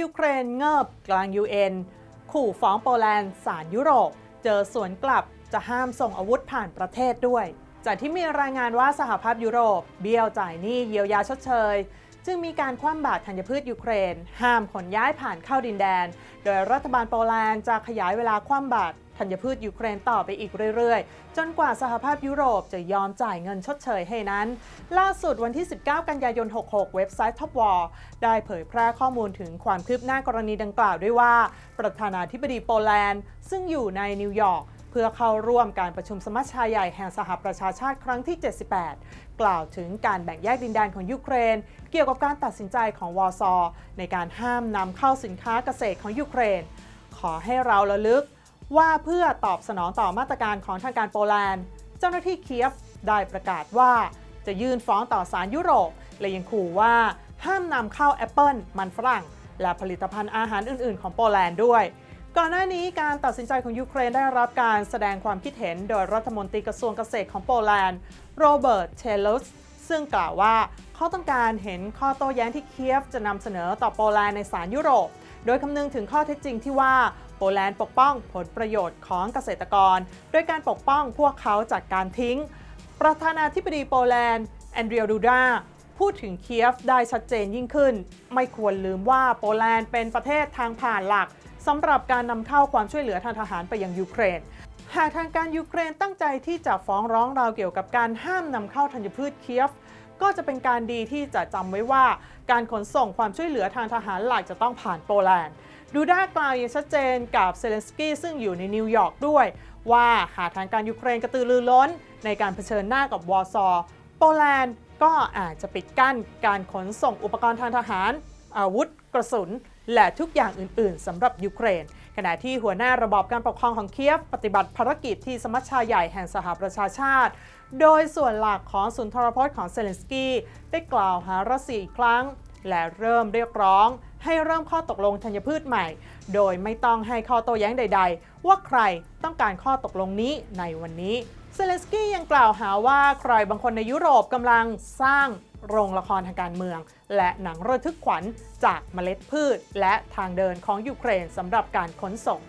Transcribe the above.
ยูเครนเงิบกลาง UN ขู่ฟ้องโปแลนด์ศาลยุโรป เจอสวนกลับจะห้ามส่งอาวุธผ่านประเทศด้วย จากที่มีรายงานว่าสหภาพยุโรป เบี้ยวจ่ายหนี้เยียวยาชดเชย จึงมีการคว่ำบาตรธัญพืชยูเครน ห้ามขนย้ายผ่านเข้าดินแดน โดยรัฐบาลโปแลนด์จะขยายเวลาคว่ำบาตรธัญพืชยูเครนต่อไปอีกเรื่อยๆ จนกว่าสหภาพยุโรปจะยอมจ่ายเงินชดเชยให้นั้น ล่าสุดวันที่ 19 กันยายน 66 เว็บไซต์ Top War ได้เผยแพร่ข้อมูลถึงความคืบหน้ากรณีดังกล่าวด้วยว่า ประธานาธิบดีโปแลนด์ ซึ่งอยู่ในนิวยอร์ก พื่อเข้าร่วมการประชุมสมัชชาใหญ่แห่งสหประชาชาติครั้งที่ 78 กล่าวถึงการแบ่งแยกดินแดนของยูเครน เกี่ยวกับการตัดสินใจของวอร์ซอในการห้ามนำเข้าสินค้าเกษตรของยูเครน ขอให้เราระลึกว่าเพื่อตอบสนองต่อมาตรการของทางการโปแลนด์ เจ้าหน้าที่เคียฟได้ประกาศว่าจะยื่นฟ้องต่อศาลยุโรป และยังขู่ว่าห้ามนำเข้าแอปเปิลมันฝรั่ง และผลิตภัณฑ์อาหารอื่น ๆ ของโปแลนด์ด้วย ก่อนหน้านี้การตัดสินใจของยูเครนได้รับการแสดงความคิดเห็นโดยรัฐมนตรีกระทรวงเกษตรของโปแลนด์โรเบิร์ตเชลุสซึ่งกล่าวว่าเขาต้องการเห็นข้อโต้แย้งที่เคียฟจะนำเสนอต่อโปแลนด์ในศาลยุโรป โดยคำนึงถึงข้อเท็จจริงที่ว่าโปแลนด์ปกป้องผลประโยชน์ของเกษตรกร โดยการปกป้องพวกเขาจากการทิ้ง ประธานาธิบดีโปแลนด์แอนเดรียดูดาพูดถึงเคียฟได้ชัดเจนยิ่งขึ้น ไม่ควรลืมว่าโปแลนด์เป็นประเทศทางผ่านหลัก สำหรับการนำเข้าความช่วยเหลือทางทหารไปยังยูเครน หากทางการยูเครนตั้งใจที่จะฟ้องร้องเราเกี่ยวกับการห้ามนำเข้าธัญพืชเคียฟ ก็จะเป็นการดีที่จะจำไว้ว่า การขนส่งความช่วยเหลือทางทหารหลักจะต้องผ่านโปแลนด์ดูด้ากล่าวอย่างชัดเจนกับเซเลนสกี้ซึ่งอยู่ในนิวยอร์กด้วย ว่าหากทางการยูเครนกระตือรือร้น ในการเผชิญหน้ากับวอร์ซอโปแลนด์ก็อาจจะปิดกั้นการขนส่งอุปกรณ์ทางทหาร อาวุธกระสุน และทุกอย่างอื่น ๆสำหรับยูเครน ขณะที่หัวหน้าระบอบการปกครองของเคียฟปฏิบัติภารกิจที่สมัชชาใหญ่แห่งสหประชาชาติ โดยส่วนหลักของสุนทรพจน์ของเซเลนสกี้ได้กล่าวหารัสเซียอีกครั้ง และเริ่มเรียกร้องให้เริ่มข้อตกลงธัญพืชใหม่ โดยไม่ต้องให้ข้อโต้แย้งใด ๆ ว่าใครต้องการข้อตกลงนี้ในวันนี้ เซเลนสกี้ยังกล่าวหาว่าใครบางคนในยุโรปกำลังสร้าง โรงละครทางการเมือง และหนังระทึกขวัญจากเมล็ดพืช และทางเดินของยูเครนสำหรับการขนส่ง